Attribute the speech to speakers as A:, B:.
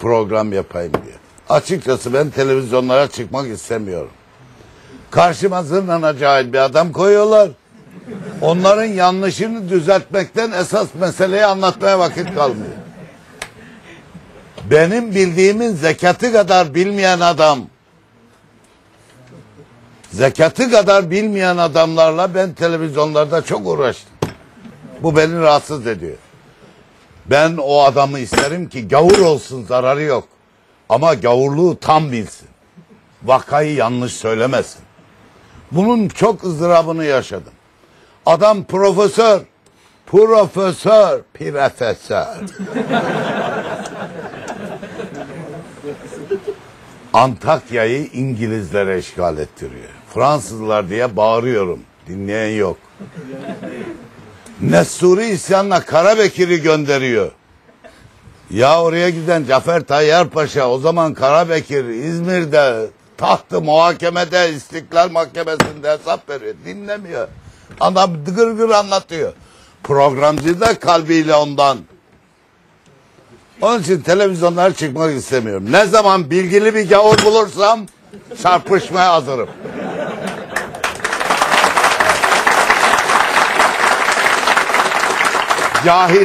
A: program yapayım diye. Açıkçası ben televizyonlara çıkmak istemiyorum. Karşıma zırnana cahil bir adam koyuyorlar. Onların yanlışını düzeltmekten esas meseleyi anlatmaya vakit kalmıyor. Benim bildiğimin zekatı kadar bilmeyen adam zekatı kadar bilmeyen adamlarla ben televizyonlarda çok uğraştım. Bu beni rahatsız ediyor. Ben o adamı isterim ki gavur olsun zararı yok. Ama gavurluğu tam bilsin. Vakayı yanlış söylemesin. Bunun çok ızdırabını yaşadım. Adam profesör. Profesör. Profesör. Antakya'yı İngilizlere işgal ettiriyor. Fransızlar diye bağırıyorum. Dinleyen yok. Nesturi isyanla Karabekir'i gönderiyor. Ya oraya giden Cafer Tayyar Paşa o zaman Karabekir İzmir'de tahtı muhakemede İstiklal Mahkemesi'nde hesap veriyor. Dinlemiyor. Adam gır gır anlatıyor. Programcı da kalbiyle ondan. Onun için televizyonlara çıkmak istemiyorum. Ne zaman bilgili bir gavur bulursam çarpışmaya hazırım. Cahiller.